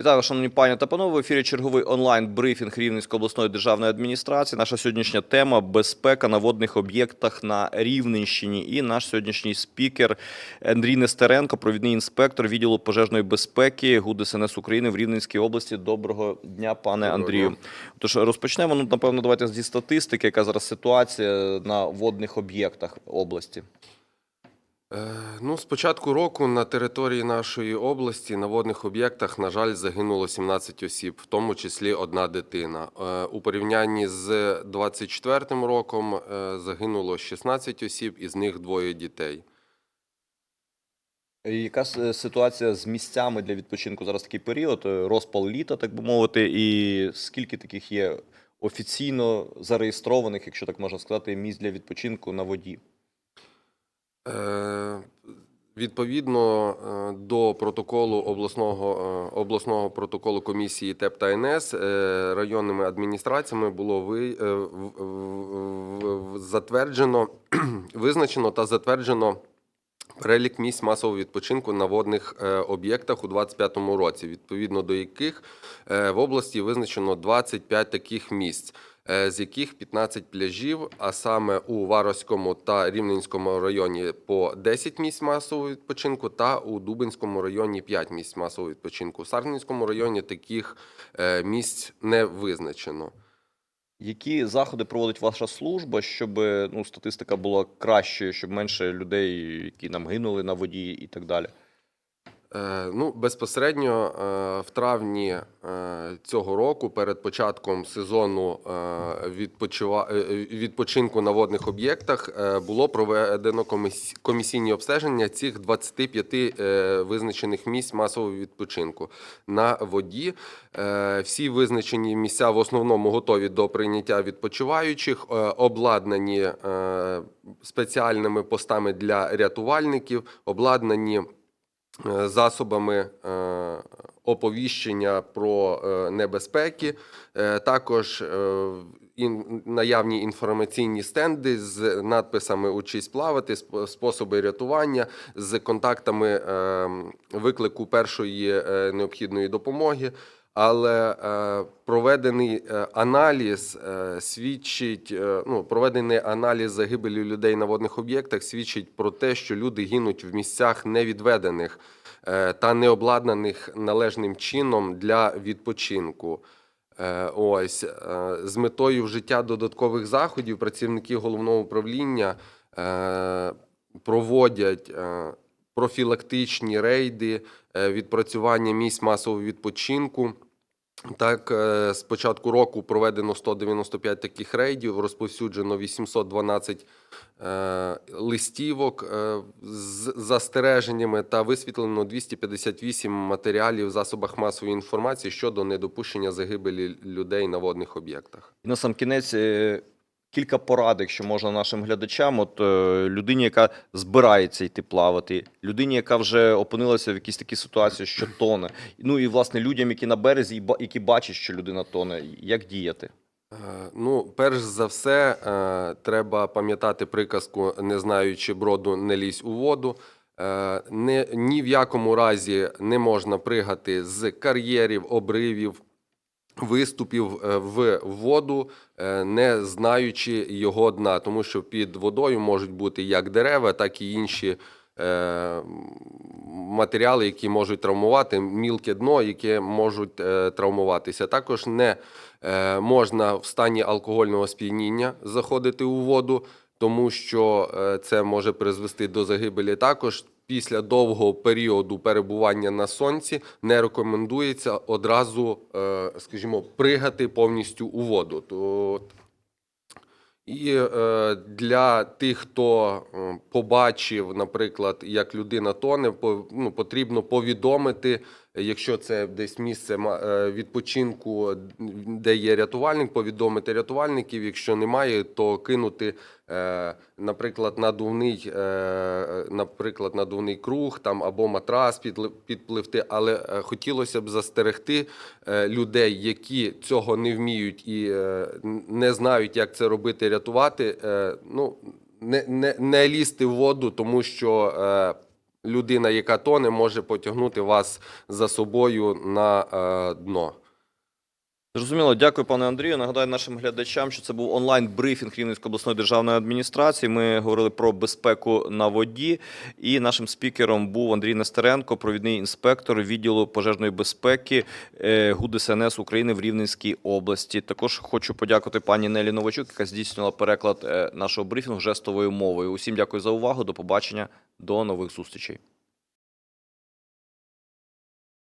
Вітаю, шановні пані та панове. В ефірі черговий онлайн-брифінг Рівненської обласної державної адміністрації. Наша сьогоднішня тема безпека на водних об'єктах на Рівненщині. І наш сьогоднішній спікер Андрій Нестеренко, провідний інспектор відділу пожежної безпеки ГУД СНС України в Рівненській області. Доброго дня, пане Доброго Андрію. Тож розпочнемо. Ну, напевно, давайте зі статистики, яка зараз ситуація на водних об'єктах області. Е, Ну, з початку року на території нашої області на водних об'єктах, на жаль, загинуло 17 осіб, в тому числі одна дитина. Е, У порівнянні з 24 роком е, загинуло 16 осіб, із них двоє дітей. Яка ситуація з місцями для відпочинку зараз такий період, розпал літа, так би мовити, і скільки таких є офіційно зареєстрованих, якщо так можна сказати, місць для відпочинку на воді? Е, Відповідно е, до протоколу обласного, е, обласного протоколу комісії ТЕП та НС районними адміністраціями було ви, затверджено, визначено та затверджено перелік місць масового відпочинку на водних е, об'єктах у 2025 році, відповідно до яких е, в області визначено 25 таких місць, е, з яких 15 пляжів, а саме у Варовському та Рівненському районі по 10 місць масового відпочинку, та у Дубинському районі 5 місць масового відпочинку. У Сарненському районі таких місць не визначено. Які заходи проводить ваша служба, щоб ну, статистика була кращою, щоб менше людей, які нам гинули на воді і так далі? Е, Ну, безпосередньо е, в травні е, цього року, перед початком сезону відпочинку на водних об'єктах, було проведено комісійні обстеження цих 25 е, визначених місць масового відпочинку на воді. Всі визначені місця в основному готові до прийняття відпочиваючих, обладнані спеціальними постами для рятувальників, обладнані засобами е, оповіщення про е, небезпеки, Е, також е, наявні інформаційні стенди з надписами Учись плавати, способи рятування, з контактами е, виклику першої е, необхідної допомоги. Але е, проведений е, аналіз е, свідчить, ну, проведений аналіз загибелі людей на водних об'єктах свідчить про те, що люди гинуть в місцях невідведених та не обладнаних належним чином для відпочинку. Ось з метою вжиття додаткових заходів працівники головного управління проводять профілактичні рейди, відпрацювання місць масового відпочинку. Так, е, з початку року проведено 195 таких рейдів, розповсюджено 812 е, листівок е, з застереженнями та висвітлено 258 матеріалів в засобах масової інформації щодо недопущення загибелі людей на водних об'єктах. І на сам кінець кілька порад, якщо можна нашим глядачам, от е, людині, яка збирається йти плавати, людині, яка вже опинилася в якійсь такій ситуації, що тоне. Ну і власне людям, які на березі, які бачать, що людина тоне, як діяти? Е, Ну, перш за все, е, треба пам'ятати приказку не знаючи броду, не лізь у воду. Ні в якому разі не можна пригати з кар'єрів, обривів, виступів е, в воду, е, не знаючи його дна, тому що під водою можуть бути як дерева, так і інші е, матеріали, які можуть травмувати, мілке дно, яке можуть травмуватися. Також не можна в стані алкогольного сп'яніння заходити у воду, тому що це може призвести до загибелі. Також після довгого періоду перебування на сонці не рекомендується одразу, е, скажімо, пригати повністю у воду. І е, для тих, хто е, побачив, наприклад, як людина тоне, ну, потрібно повідомити, якщо це десь місце е, відпочинку, де є рятувальник, повідомити рятувальників. Якщо немає, то кинути, е, наприклад, надувний, е, наприклад, надувний круг там або матрас підпливти. Але хотілося б застерегти людей, які цього не вміють і не знають, як це робити, рятувати. Ну не, не, не лізти в воду, тому що. Людина, яка тоне, може потягнути вас за собою на е, дно. Зрозуміло, дякую, пане Андрію. Нагадаю нашим глядачам, що це був онлайн-брифінг Рівненської обласної державної адміністрації. Ми говорили про безпеку на воді, і нашим спікером був Андрій Нестеренко, провідний інспектор відділу пожежної безпеки е, ГУ України в Рівненській області. Також хочу подякувати пані Нелі Новачук, яка здійснювала переклад е, нашого брифінгу жестовою мовою. Усім дякую за увагу. До побачення, до нових зустрічей.